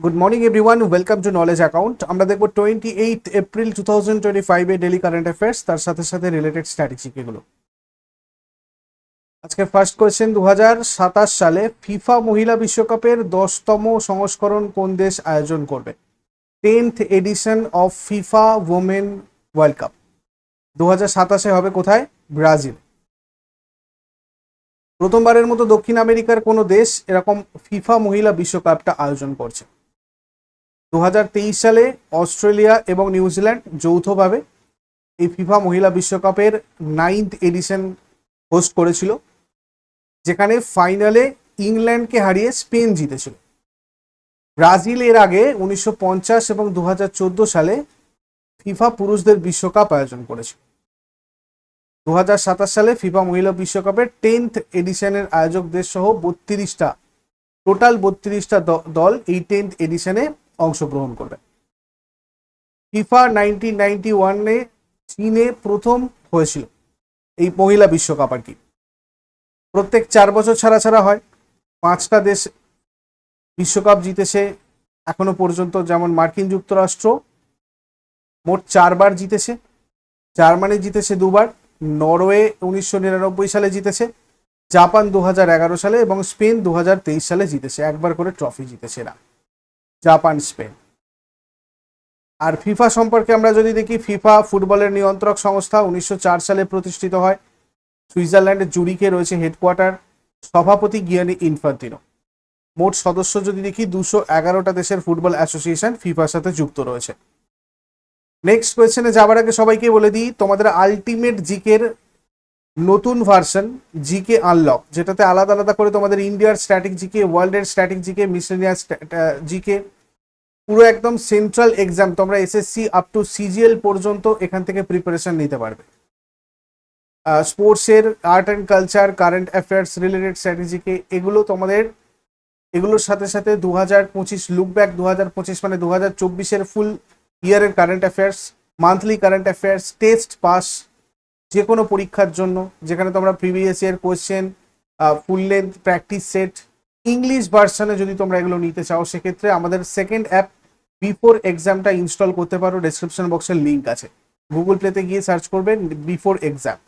Good morning everyone welcome to knowledge account আমরা দেখব twenty eight April two thousand twenty ফাইভে daily current affairs তার সাথে সাথে রিলেটেড স্ট্র্যাটেজিক এগুলো আজকে ফার্স্ট কোয়েশ্চেন দু হাজার সাতাশ সালে ফিফা মহিলা বিশ্বকাপের দশতম সংস্করণ কোন দেশ আয়োজন করবে? Tenth edition of FIFA women world cup. দু হাজার সাতাশে হবে কোথায়? ব্রাজিল। প্রথমবারের মতো দক্ষিণ আমেরিকার কোনো দেশ এরকম ফিফা মহিলা বিশ্বকাপটা আয়োজন করছে। দু হাজার তেইশ সালে অস্ট্রেলিয়া এবং নিউজিল্যান্ড যৌথভাবে এই ফিফা মহিলা বিশ্বকাপের নাইন্থ এডিশন হোস্ট করেছিল, যেখানে ফাইনালে ইংল্যান্ডকে হারিয়ে স্পেন জিতেছিল। ব্রাজিল এর আগে উনিশশো পঞ্চাশ এবং দু হাজার চোদ্দ সালে ফিফা পুরুষদের বিশ্বকাপ আয়োজন করেছিল। দু হাজার সাতাশ সালে ফিফা মহিলা বিশ্বকাপের টেন্থ এডিশনের আয়োজক দেশ সহ বত্রিশটা, টোটাল বত্রিশটা দল এই টেন্থ এডিশনে অংশগ্রহণ করবে। ফিফা নাইনটিন নাইনটি ওয়ানে চীনে প্রথম হয়েছিল এই মহিলা বিশ্বকাপ আর কি। প্রত্যেক চার বছর ছাড়া ছাড়া হয়। পাঁচটা দেশ বিশ্বকাপ জিতেছে এখনও পর্যন্ত, যেমন মার্কিন যুক্তরাষ্ট্র, মোট চারবার জিতেছে। জার্মানি জিতেছে দুবার, নরওয়ে উনিশশো নিরানব্বই সালে জিতেছে, জাপান দু হাজার এগারো সালে এবং স্পেন দু হাজার তেইশ সালে জিতেছে। একবার করে ট্রফি জিতেছে এরা। Japan, Spain. আর ফিফা সম্পর্কে আমরা যদি দেখি, ফিফা ফুটবলের নিয়ন্ত্রক সংস্থা উনিশশো চার সালে প্রতিষ্ঠিত হয়। সুইজারল্যান্ডের জুরিকে রয়েছে হেডকোয়ার্টার। সভাপতি গিয়ানি ইনফান্তিনো। মোট সদস্য যদি দেখি, দুশো এগারোটা দেশের ফুটবল অ্যাসোসিয়েশন ফিফার সাথে যুক্ত রয়েছে। নেক্সট কোয়েশ্চেনে যাবার আগে সবাইকে বলে দিই, তোমাদের আলটিমেট জিকের নতুন ভার্সন জিকে আনলক যেটাতে আলাদা আলাদা করে তোমাদের ইন্ডিয়ার স্ট্যাটিক জিকে ওয়ার্ল্ডের স্ট্যাটিক জিকে মিসলেনিয়াস জিকে পুরো একদম সেন্ট্রাল এক্সাম তোমরা এসএসসি আপ টু সিজিএল পর্যন্ত এখান থেকে প্রিপারেশন নিতে পারবে। স্পোর্টসের art and culture current affairs related স্ট্র্যাটেজিকে এগুলো তোমাদের, এগুলোর সাথে সাথে দু হাজার পঁচিশ লুক ব্যাক দু হাজার পঁচিশ মানে দু হাজার চব্বিশের ফুল ইয়ারের current affairs monthly current affairs test pass যে কোনো পরীক্ষার জন্য, যেখানে তোমরা previous year question full length practice set English ভার্সনে যদি তোমরা এগুলো নিতে চাও, সেক্ষেত্রে আমাদের সেকেন্ড অ্যাপ বিফোর এক্সামটা ইনস্টল করতে পারো ডেসক্রিপশন বক্সের লিঙ্ক আছে। গুগল প্লেতে গিয়ে সার্চ করবেন বিফোর এক্সাম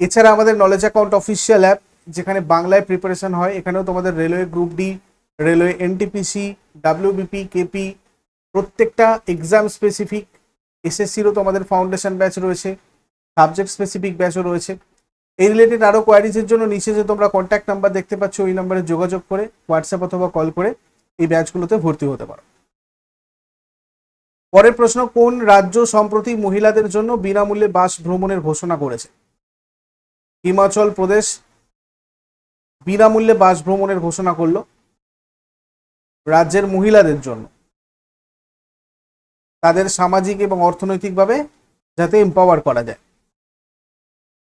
এছাড়া আমাদের নলেজ অ্যাকাউন্ট অফিসিয়াল অ্যাপ যেখানে বাংলায় প্রিপারেশন হয়, এখানেও তোমাদের railway group D railway NTPC WBP KP প্রত্যেকটা এক্সাম স্পেসিফিক এসএসসিরও তোমাদের ফাউন্ডেশন ব্যাচ রয়েছে। সাবজেক্ট স্পেসিফিক ব্যাচও রয়েছে। এই রিলেটেড আরও কোয়ারিজের জন্য নিচে যে তোমরা কন্ট্যাক্ট নাম্বার দেখতে পাচ্ছ, ওই নাম্বারে যোগাযোগ করে হোয়াটসঅ্যাপ অথবা কল করে এই ব্যাচগুলোতে ভর্তি হতে পারো। পরের প্রশ্ন, কোন রাজ্য সম্প্রতি মহিলাদের জন্য বিনামূল্যে বাস ভ্রমণের ঘোষণা করেছে? হিমাচল প্রদেশ বিনামূল্যে বাস ভ্রমণের ঘোষণা করল রাজ্যের মহিলাদের জন্য। তাদের সামাজিক এবং অর্থনৈতিকভাবে যাতে এম্পাওয়ার করা যায়।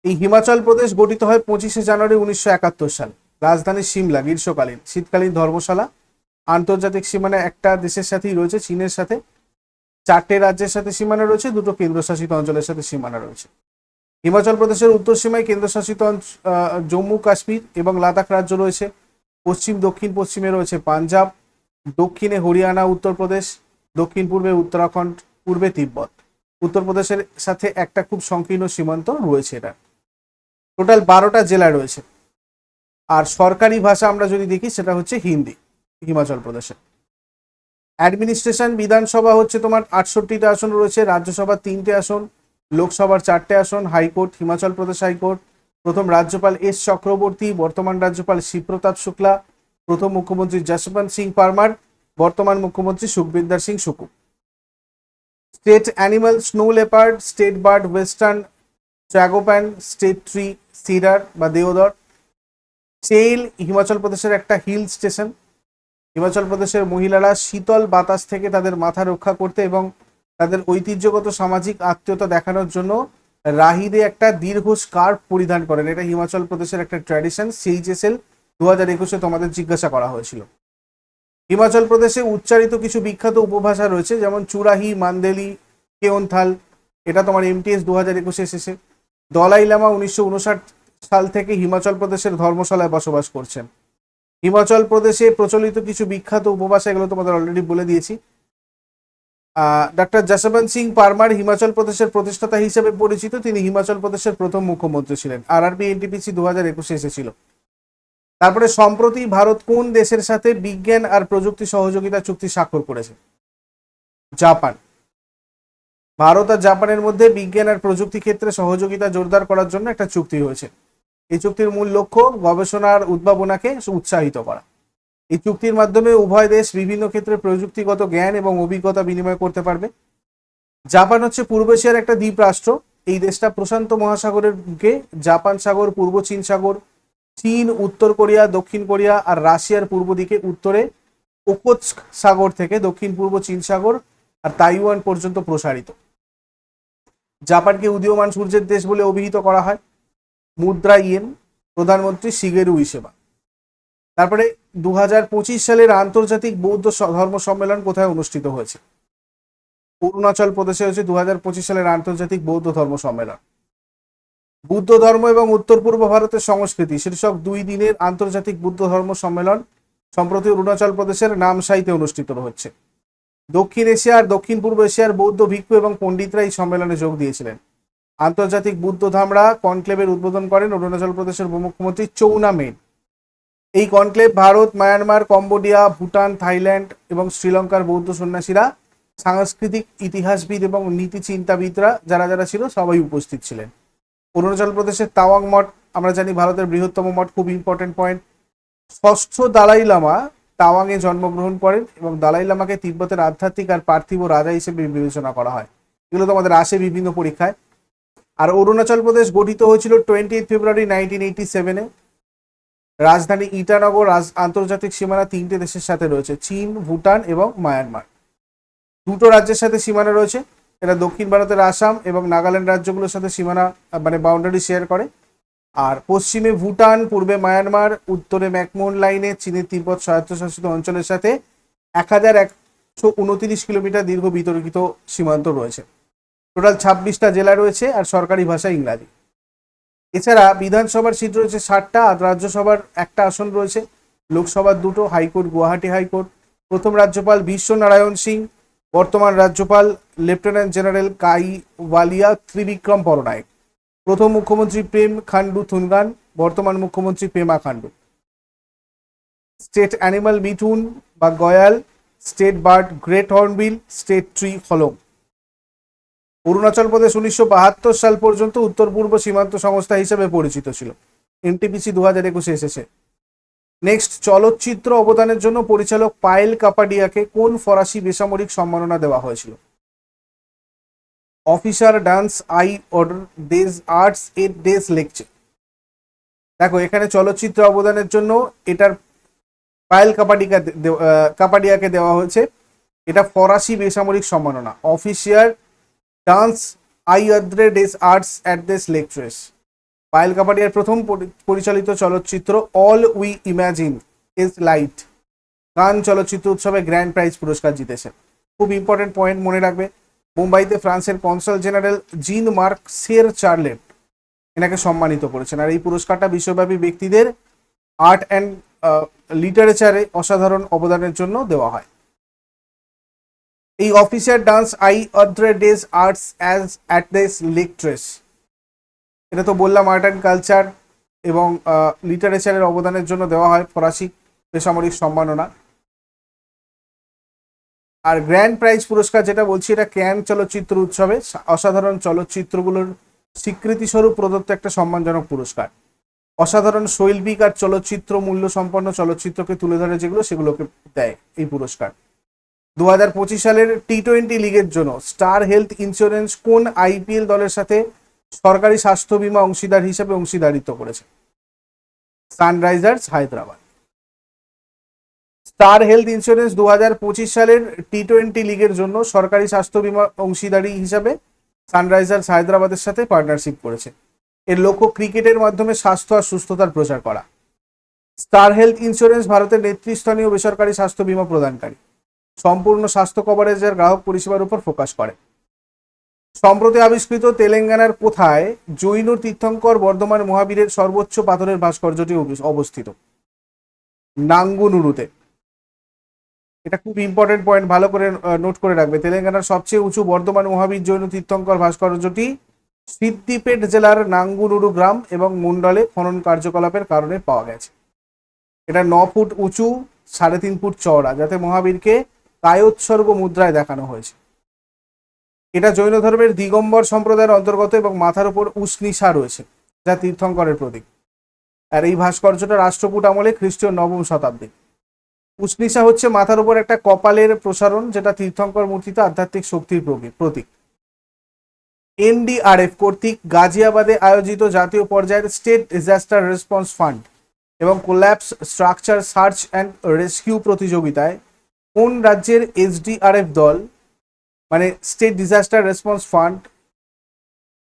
এই হিমাচল প্রদেশ গঠিত হয় পঁচিশে জানুয়ারি উনিশশো একাত্তর সাল। রাজধানী সিমলা, গ্রীষ্মকালীন, শীতকালীন ধর্মশালা। আন্তর্জাতিক সীমানা একটা দেশের সাথেই রয়েছে, চীনের সাথে। চারটে রাজ্যের সাথে সীমানা রয়েছে, দুটো কেন্দ্রশাসিত অঞ্চলের সাথে সীমানা রয়েছে। হিমাচল প্রদেশের উত্তর সীমায় কেন্দ্রশাসিত জম্মু, কাশ্মীর এবং লাদাখ রাজ্য রয়েছে। পশ্চিম, দক্ষিণ, পশ্চিমে রয়েছে পাঞ্জাব, দক্ষিণে হরিয়ানা উত্তরপ্রদেশ দক্ষিণ পূর্বে উত্তরাখণ্ড, পূর্বে তিব্বত। উত্তরপ্রদেশের সাথে একটা খুব সংকীর্ণ সীমান্ত রয়েছে এটা। টোটাল বারোটা জেলা রয়েছে। আর সরকারি ভাষা আমরা যদি দেখি, সেটা হচ্ছে হিন্দি, হিমাচল প্রদেশে। অ্যাডমিনিস্ট্রেশন বিধানসভা হচ্ছে তোমার আটষট্টিটা আসন রয়েছে রাজ্যসভার তিনটে আসন, লোকসভার চারটে আসন, হাইকোর্ট, হিমাচল প্রদেশ হাইকোর্ট, প্রথম রাজ্যপাল এস চক্রবর্তী, বর্তমান রাজ্যপাল শিবপ্রতাপ শুক্লা, প্রথম মুখ্যমন্ত্রী যশবন্ত সিং পারমার, বর্তমান মুখ্যমন্ত্রী Sukhwinder Singh Sukhu. State animal snow leopard state bird western tragopan state tree cedar বা দেওদর। চেইল হিমাচল প্রদেশের একটা হিল স্টেশন। হিমাচল প্রদেশের মহিলারা শীতল বাতাস থেকে তাদের মাথা রক্ষা করতে এবং তাদের ঐতিহ্যগত সামাজিক আত্মীয়তা দেখানোর জন্য রাহিদে একটা দীর্ঘ স্কার্ফ পরিধান করেন। এটা হিমাচল প্রদেশের একটা ট্র্যাডিশন সেইচএসএল দু হাজার একুশে তোমাদের জিজ্ঞাসা করা হয়েছিল। হিমাচল প্রদেশে উচ্চারিত কিছু বিখ্যাত উপভাষা রয়েছে, যেমন চুরাহি, মান্দেলি, কেওনথাল। এটা তোমার এমটিএস দু হাজার একুশে এসেছে। দলাই লামা উনিশশো উনষাট সাল থেকে হিমাচল প্রদেশের ধর্মশালায় বসবাস করছেন। হিমাচল প্রদেশে প্রচলিত কিছু বিখ্যাত উপভাষা এগুলো তোমাদের অলরেডি বলে দিয়েছি। ডক্টর যশবন্ত সিং পারমার হিমাচল প্রদেশের প্রতিষ্ঠাতা হিসেবে পরিচিত। তিনি হিমাচল প্রদেশের প্রথম মুখ্যমন্ত্রী ছিলেন। আরআরবি, এনটিপিসি দু হাজার একুশে এসেছিল। তারপরে সম্প্রতি ভারত কোন দেশের সাথে বিজ্ঞান আর প্রযুক্তি সহযোগিতা চুক্তি স্বাক্ষর করেছে? জাপান। ভারত আর জাপানের মধ্যে বিজ্ঞান আর প্রযুক্তি ক্ষেত্রে সহযোগিতা জোরদার করার জন্য একটা চুক্তি হয়েছে। এই চুক্তির মূল লক্ষ্য গবেষণার উদ্ভাবনাকে উৎসাহিত করা। এই চুক্তির মাধ্যমে উভয় দেশ বিভিন্ন ক্ষেত্রে প্রযুক্তিগত জ্ঞান এবং অভিজ্ঞতা বিনিময় করতে পারবে। জাপান হচ্ছে পূর্ব এশিয়ার একটা দ্বীপ রাষ্ট্র। এই দেশটা প্রশান্ত মহাসাগরের বুকে জাপান সাগর, পূর্ব চীন সাগর, চীন, উত্তর কোরিয়া, দক্ষিণ কোরিয়া আর রাশিয়ার পূর্ব দিকে, উত্তরে ওকোৎস্ক সাগর থেকে দক্ষিণ পূর্ব চীন সাগর আর তাইওয়ান পর্যন্ত প্রসারিত। জাপানকে উদীয়মান সূর্যের দেশ বলে অভিহিত করা হয়। মুদ্রা ইয়েন, প্রধানমন্ত্রী শিগেরু ইসেবা তারপরে দু হাজার পঁচিশ সালের আন্তর্জাতিক বৌদ্ধ ধর্ম সম্মেলন কোথায় অনুষ্ঠিত হয়েছে? অরুণাচল প্রদেশে হয়েছে দু হাজার পঁচিশ সালের আন্তর্জাতিক বৌদ্ধ ধর্ম সম্মেলন। বুদ্ধ ধর্ম এবং উত্তর পূর্ব ভারতের সংস্কৃতি শীর্ষক দুই দিনের আন্তর্জাতিক বুদ্ধ ধর্ম সম্মেলন সম্প্রতি অরুণাচল প্রদেশের নামসাইতে অনুষ্ঠিত হচ্ছে। দক্ষিণ এশিয়া আর দক্ষিণ পূর্ব এশিয়ার বৌদ্ধ ভিক্ষু এবং পণ্ডিতরা এই সম্মেলনে যোগ দিয়েছিলেন। আন্তর্জাতিক বুদ্ধ ধামরা কনক্লেভের উদ্বোধন করেন অরুণাচল প্রদেশের উপমুখ্যমন্ত্রী চৌনা মেন। এই conclave Bharat, Myanmar, Cambodia, Bhutan, Thailand এবং শ্রীলঙ্কার বৌদ্ধ সন্ন্যাসীরা সাংস্কৃতিক ইতিহাসবিদ এবং নীতি চিন্তাবিদরা যারা যারা ছিল সবাই উপস্থিত ছিলেন। অরুণাচল প্রদেশের তাওয়াং মঠ, আমরা জানি ভারতের বৃহত্তম মঠ, খুব ইম্পর্টেন্ট পয়েন্ট ষষ্ঠ দালাই লামা তাওয়াংয়ে জন্মগ্রহণ করেন এবং দালাই লামাকে তিব্বতের আধ্যাত্মিক আর পার্থিব রাজা হিসেবে বিবেচনা করা হয়। এগুলো তো আমাদের আসে বিভিন্ন পরীক্ষায়। আর অরুণাচল প্রদেশ গঠিত হয়েছিল টোয়েন্টি ফেব্রুয়ারি নাইনটিন এইটি সেভেনে রাজধানী ইটানগর রাজ- আন্তর্জাতিক সীমানা তিনটে দেশের সাথে রয়েছে, চীন, ভুটান এবং মায়ানমার। দুটো রাজ্যের সাথে সীমানা রয়েছে এটা দক্ষিণ ভারতের আসাম এবং নাগাল্যান্ড রাজ্যগুলোর সাথে সীমানা মানে বাউন্ডারি শেয়ার করে। আর পশ্চিমে ভুটান, পূর্বে মায়ানমার, উত্তরে ম্যাকমোহন লাইনে, চীনের তিব্বত স্বায়ত্তশাসিত অঞ্চলের সাথে এক হাজার একশো উনতিরিশ কিলোমিটার দীর্ঘ বিতর্কিত সীমান্ত রয়েছে। টোটাল ছাব্বিশটা জেলা রয়েছে আর সরকারি ভাষা ইংরাজি। এছাড়া বিধানসভার সিট রয়েছে ষাটটা, আর রাজ্যসভার একটা আসন রয়েছে। লোকসভার দুটো, হাইকোর্ট, গুয়াহাটি হাইকোর্ট। প্রথম রাজ্যপাল বিশ্বনারায়ণ সিং, বর্তমান রাজ্যপাল lieutenant general Kaiwalya Trivikram Parnaik. প্রথম মুখ্যমন্ত্রী প্রেম খান্ডু থুনগান, বর্তমান মুখ্যমন্ত্রী পেমা খান্ডু স্টেট অ্যানিমাল মিথুন বা gayal, state bird great hornbill, state tree hollong. Arunachal Pradesh উনিশশো বাহাত্তর সাল পর্যন্ত উত্তর পূর্ব সীমান্ত সংস্থা হিসেবে পরিচিত ছিল। এনটিপিসি দু হাজার একুশে এসেছে। নেক্সট, চলচ্চিত্র অবদানের জন্য পরিচালক পায়েল কাপাডিয়াকে কোন ফরাসি বেসামরিক সম্মাননা দেওয়া হয়েছিল? Officer dance, I order days, arts eight days lecture. দেখো, এখানে চলচ্চিত্র অবদানের জন্য এটার পায়েল কাপাডিকা কাপাডিয়াকে দেওয়া হয়েছে। এটা ফরাসি বেসামরিক সম্মাননা। অফিসিয়ার ডান্স, আই আদ্রে ডেস আর্টস, অ্যাট দেস লেকচার্স। পায়েল কাপাডিয়ার প্রথম পরি- পরিচালিত চলচ্চিত্র all we imagine is light. Cannes চলচ্চিত্র উৎসবে গ্র্যান্ড প্রাইজ পুরস্কার জিতেছে। খুব ইম্পর্টেন্ট পয়েন্ট মনে রাখবে। মুম্বাইতে ফ্রান্সের consul general Jean Marc Sere Charlet এনাকে সম্মানিত করেছেন। আর এই পুরস্কারটা বিশ্বব্যাপী ব্যক্তিদের আর্ট অ্যান্ড লিটারেচারে অসাধারণ অবদানের জন্য দেওয়া হয়। এই officer dance I order days arts as at this লেকট্রেস। এটা তো বললাম, আর্ট অ্যান্ড কালচার এবং লিটারেচারের অবদানের জন্য দেওয়া হয়। ফরাসি বেসামরিক সম্মাননা। আর গ্র্যান্ড প্রাইজ পুরস্কার যেটা বলছি, এটা ক্যান চলচ্চিত্র উৎসবে অসাধারণ চলচ্চিত্রগুলোর স্বীকৃতিস্বরূপ প্রদত্ত একটা সম্মানজনক পুরস্কার। অসাধারণ শৈল্পিক আর চলচ্চিত্র মূল্য সম্পন্ন চলচ্চিত্রকে তুলে ধরে যেগুলো, সেগুলোকে দেয় এই পুরস্কার। দু হাজার পঁচিশ সালের টি টোয়েন্টি লিগের জন্য স্টার হেলথ ইন্স্যুরেন্স কোন আইপিএল দলের সাথে সরকারি স্বাস্থ্য বীমা অংশীদার হিসেবে অংশীদারিত্ব করেছে? Sunrisers Hyderabad star health insurance দু হাজার পঁচিশ সালের টি টোয়েন্টি লিগের জন্য সরকারি স্বাস্থ্য বীমা অংশীদারি হিসাবে সানরাইজার্স হায়দ্রাবাদের সাথে পার্টনারশিপ করেছে। এর লক্ষ্য ক্রিকেটের মাধ্যমে স্বাস্থ্য আর সুস্থতার প্রচার করা। স্টার হেলথ ইন্স্যুরেন্স ভারতের নেতৃস্থানীয় বেসরকারি স্বাস্থ্য বীমা প্রদানকারী। সম্পূর্ণ স্বাস্থ্য কভারেজের গ্রাহক পরিষেবার উপর ফোকাস করে। সম্প্রতি আবিষ্কৃত তেলেঙ্গানার কোথায় জৈন তীর্থঙ্কর বর্ধমান মহাবীরের সর্বোচ্চ পাথরের ভাস্কর্যটি অবস- অবস্থিত। নাঙ্গুনুরুতে। এটা খুব ইম্পর্টেন্ট পয়েন্ট ভালো করে নোট করে রাখবে। তেলেঙ্গানার সবচেয়ে উঁচু বর্ধমান মহাবীর জৈন তীর্থঙ্কর ভাস্কর্যটি সিদ্দিপেট জেলার নাঙ্গুনুরু গ্রাম এবং মন্ডলে খনন কার্যকলাপের কারণে পাওয়া গেছে। এটা ন ফুট উঁচু, সাড়ে তিন ফুট চওড়া, যাতে মহাবীরকে কায়োৎসর্গ মুদ্রায় দেখানো হয়েছে। এটা জৈন ধর্মের দিগম্বর সম্প্রদায়ের অন্তর্গত এবং মাথার উপর উষ্ণিসা রয়েছে, যা তীর্থঙ্করের প্রতীক। আর এই ভাস্কর্যটা রাষ্ট্রকূট আমলে খ্রিস্টীয় নবম শতাব্দী উষ্ণিসা হচ্ছে মাথার উপর একটা কপালের প্রসারণ, যেটা তীর্থঙ্কর মূর্তিতে আধ্যাত্মিক শক্তির প্রতীক- এনডিআরএফ কর্তৃক গাজিয়াবাদে আয়োজিত জাতীয় পর্যায়ের স্টেট ডিজাস্টার রেসপন্স ফান্ড এবং collapse structure search and rescue প্রতিযোগিতায় কোন রাজ্যের এসডিআরএফ দল মানে স্টেট ডিজাস্টার রেসপন্স ফান্ড,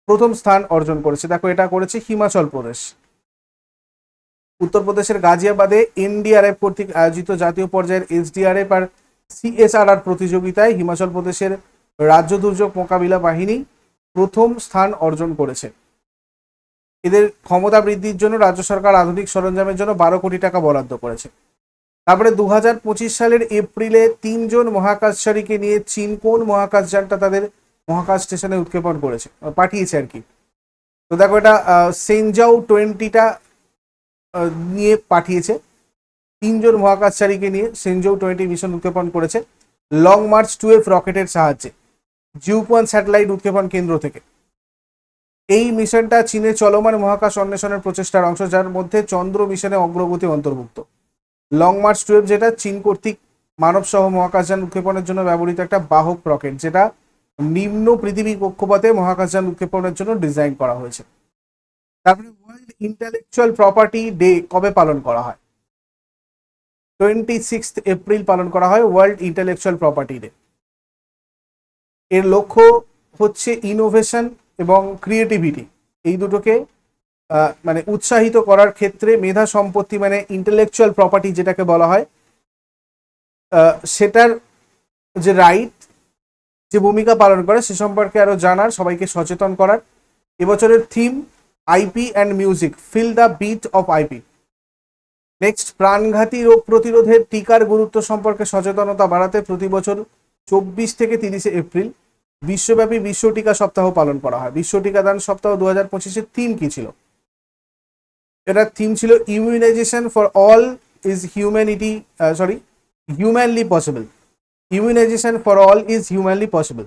প্রথম স্থান অর্জন করেছে? দেখো, এটা করেছে হিমাচল প্রদেশ। উত্তরপ্রদেশের গাজিয়াবাদে এনডিআরএফ কর্তৃক আয়োজিত জাতীয় পর্যায়ের এসডিআরএফ আর সিএসআরআর প্রতিযোগিতায় হিমাচল প্রদেশের রাজ্য দুর্যোগ মোকাবিলা বাহিনী প্রথম স্থান অর্জন করেছে। এদের ক্ষমতা বৃদ্ধির জন্য রাজ্য সরকার আধুনিক সরঞ্জামের জন্য বারো কোটি টাকা বরাদ্দ করেছে। তারপরে দু হাজার পঁচিশ সালের এপ্রিলে তিনজন মহাকাশচারীকে নিয়ে চীন কোন মহাকাশযানটা তাদের মহাকাশ স্টেশনে উৎক্ষেপণ করেছে, পাঠিয়েছে আর কি। তো দেখো এটা সেনজাও টোয়েন্টিটা নিয়ে পাঠিয়েছে। তিনজন মহাকাশচারীকে নিয়ে সেনজাও টোয়েন্টি মিশন উৎক্ষেপণ করেছে। লং মার্চ টুয়েলভ রকেটের সাহায্যে। জিউপান স্যাটেলাইট উৎক্ষেপণ কেন্দ্র থেকে। এই মিশনটা চীনের চলমান মহাকাশ অন্বেষণের প্রচেষ্টার অংশ, যার মধ্যে চন্দ্র মিশনে অগ্রগতি অন্তর্ভুক্ত। লং মার্চ টুয়েলভ যেটা চীন কর্তৃক মানবসহ মহাকাশযান উৎক্ষেপণের জন্য ব্যবহৃত একটা বাহক রকেট, যেটা নিম্ন পৃথিবী কক্ষপথে মহাকাশযান উৎক্ষেপণের জন্য ডিজাইন করা হয়েছে। তারপরে ওয়ার্ল্ড ইন্টেলেকচুয়াল প্রপার্টি ডে কবে পালন করা হয়? টোয়েন্টি সিক্স এপ্রিল পালন করা হয় ওয়ার্ল্ড ইন্টেলেকচুয়াল প্রপার্টি ডে এর লক্ষ্য হচ্ছে ইনোভেশন এবং ক্রিয়েটিভিটি এই দুটোকে মানে উৎসাহিত করার ক্ষেত্রে মেধা সম্পত্তি মানে ইন্টেলেকচুয়াল প্রপার্টি যেটাকে বলা হয় সেটার যে রাইট যে ভূমিকা পালন করে সে সম্পর্কে আরও জানার, সবাইকে সচেতন করার। এবছরের theme IP and music feel the beat of IP next প্রাণঘাতী রোগ প্রতিরোধের টিকার গুরুত্ব সম্পর্কে সচেতনতা বাড়াতে প্রতি বছর চব্বিশ থেকে তিরিশে এপ্রিল বিশ্বব্যাপী বিশ্ব টিকা সপ্তাহ পালন করা হয়। বিশ্ব টিকাদান সপ্তাহ দু হাজার পঁচিশের থিম কি ছিল? এটার থিম ছিল immunisation for all is humanity sorry humanly possible immunisation for all is humanly possible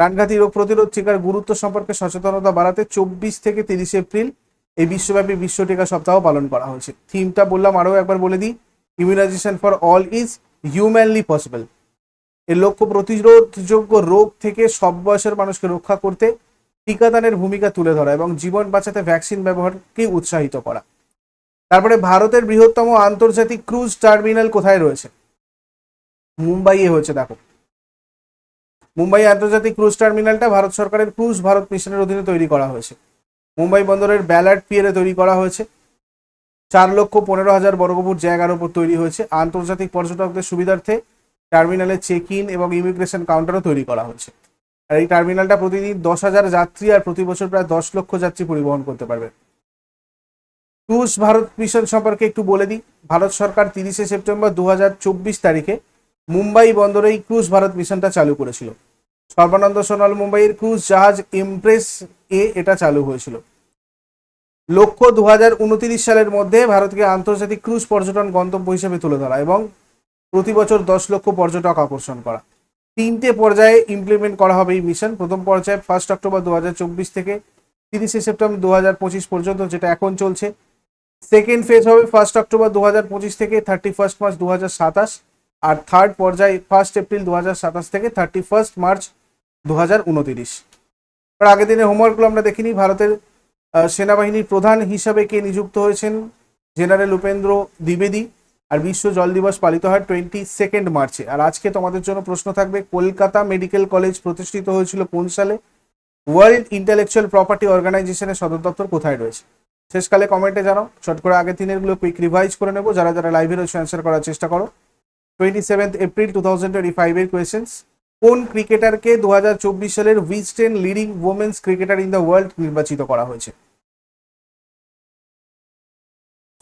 প্রাণঘাতী রোগ প্রতিরোধ টিকার গুরুত্ব সম্পর্কে সচেতনতা বাড়াতে চব্বিশ থেকে তিরিশে এপ্রিল এই বিশ্বব্যাপী বিশ্ব টিকা সপ্তাহ পালন করা হয়েছে। থিমটা বললাম, আরও একবার বলে দিই immunisation for all is humanly possible এর লক্ষ্য প্রতিরোধযোগ্য রোগ থেকে সব বয়সের মানুষকে রক্ষা করতে টিকাদানের ভূমিকা তুলে ধরা এবং জীবন বাঁচাতে ভ্যাকসিন ব্যবহারকে উৎসাহিত করা। তারপরে ভারতের বৃহত্তম আন্তর্জাতিক ক্রুজ টার্মিনাল কোথায় রয়েছে? মুম্বাইয়ে হয়েছে, দেখো। মুম্বাই আন্তর্জাতিক ক্রুজ টার্মিনালটা ভারত সরকারের ক্রুজ ভারত মিশনের অধীনে তৈরি করা হয়েছে। মুম্বাই বন্দরের ব্যালার্ট পিয়ারে তৈরি করা হয়েছে। চার লক্ষ পনেরো হাজার বর্গফুট জায়গার উপর তৈরি হয়েছে। আন্তর্জাতিক পর্যটকদের সুবিধার্থে টার্মিনালে চেক ইন এবং ইমিগ্রেশন কাউন্টারও তৈরি করা হয়েছে। আর এই টার্মিনালটা প্রতিদিন দশ হাজার যাত্রী আর প্রতি বছর প্রায় দশ লক্ষ যাত্রী পরিবহন করতে পারবে। ক্রুজ ভারত মিশন সম্পর্কে একটু বলে দিই। ভারত সরকার তিরিশে সেপ্টেম্বর দু হাজার চব্বিশ তারিখে মুম্বাই বন্দরে এই ক্রুজ ভারত মিশনটা চালু করেছিল। সর্বানন্দ সোনাল মুম্বাইয়ের ক্রুজ জাহাজ ইমপ্রেস এ এটা চালু হয়েছিল। লক্ষ্য দু হাজার উনত্রিশ সালের মধ্যে ভারতকে আন্তর্জাতিক ক্রুজ পর্যটন গন্তব্য হিসেবে তুলে ধরা এবং প্রতি বছর দশ লক্ষ পর্যটক আকর্ষণ করা। তিনটে পর্যায়ে ইমপ্লিমেন্ট করা হবে এই মিশন প্রথম পর্যায়ে ফার্স্ট অক্টোবর দু হাজার চব্বিশ থেকে তিরিশে সেপ্টেম্বর দু হাজার পঁচিশ পর্যন্ত যেটা এখন চলছে। সেকেন্ড ফেজ হবে ফার্স্ট অক্টোবর দু হাজার পঁচিশ থেকে থার্টি ফার্স্ট মার্চ দু হাজার সাতাশ। আর থার্ড পর্যায়ে ফার্স্ট এপ্রিল দু হাজার সাতাশ থেকে থার্টি ফার্স্ট মার্চ দু আর আগের দিনে হোমওয়ার্কগুলো আমরা দেখিনি। ভারতের সেনাবাহিনীর প্রধান হিসাবে কে নিযুক্ত হয়েছেন? জেনারেল উপেন্দ্র দ্বিবেদী আর বিশ্ব জল দিবস পালিত হয় টোয়েন্টি সেকেন্ড মার্চে। আর আজকে তোমাদের জন্য প্রশ্ন থাকবে, কলকাতা মেডিকেল কলেজ প্রতিষ্ঠিত হয়েছিল কোন সালে? ওয়ার্ল্ড ইন্টেলেকচুয়াল প্রপার্টি অর্গানাইজেশনের সদর দপ্তর কোথায় রয়েছে? শেষকালে কমেন্টে জানাও। চট করে আগের দিনেরগুলো কুইক রিভাইজ করে নেব। যারা যারা লাইভে রয়েছে অ্যান্সার করার চেষ্টা করো। Twenty seventh April two thousand twenty ফাইভের কোয়েশ্চেন্স কোন ক্রিকেটারকে দু হাজার চব্বিশ সালের Wisden leading women's cricketer in the world নির্বাচিত করা হয়েছে?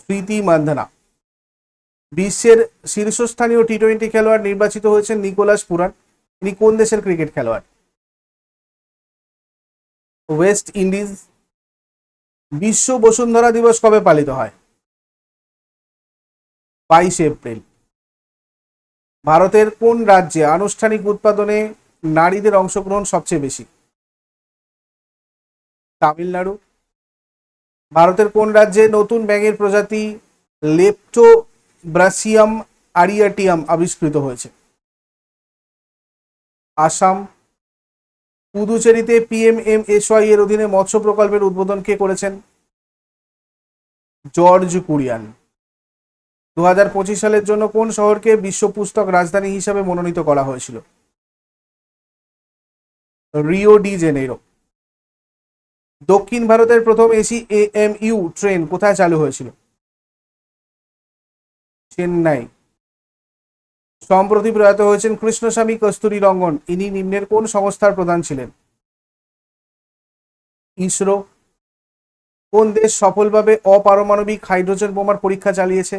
স্মৃতি মান্ধানা। বিশ্বের শীর্ষস্থানীয় টি টোয়েন্টি খেলোয়াড় নির্বাচিত হয়েছেন নিকোলাস পুরান। ইনি কোন দেশের ক্রিকেট খেলোয়াড়? ওয়েস্ট ইন্ডিজ বিশ্ব বসুন্ধরা দিবস কবে পালিত হয়? বাইশে এপ্রিল। ভারতের কোন রাজ্যে আনুষ্ঠানিক উৎপাদনে নারীদের অংশগ্রহণ সবচেয়ে বেশি? তামিলনাড়ু। ভারতের কোন রাজ্যে নতুন ব্যাঙের প্রজাতি লেপ্টোব্রাসিয়াম আরিয়াটিয়াম আবিষ্কৃত হয়েছে? আসাম। পুদুচেরিতে পিএমএমএসওয়াই এর অধীনে মৎস্য প্রকল্পের উদ্বোধন কে করেছেন? জর্জ কুরিয়ান। দু হাজার পঁচিশ সালের জন্য কোন শহরকে বিশ্ব পুস্তক রাজধানী হিসাবে মনোনীত করা হয়েছিল? Rio de Janeiro. দক্ষিণ ভারতের প্রথম এসি এম ইউ ট্রেন কোথায় চালু হয়েছিল? চেন্নাই। সম্প্রতি প্রয়াত হয়েছেন কৃষ্ণস্বামী কস্তুরী রঙ্গন ইনি নিম্নের কোন সংস্থার প্রধান ছিলেন? ইসরো। কোন দেশ সফলভাবে অপারমাণবিক হাইড্রোজেন বোমার পরীক্ষা চালিয়েছে?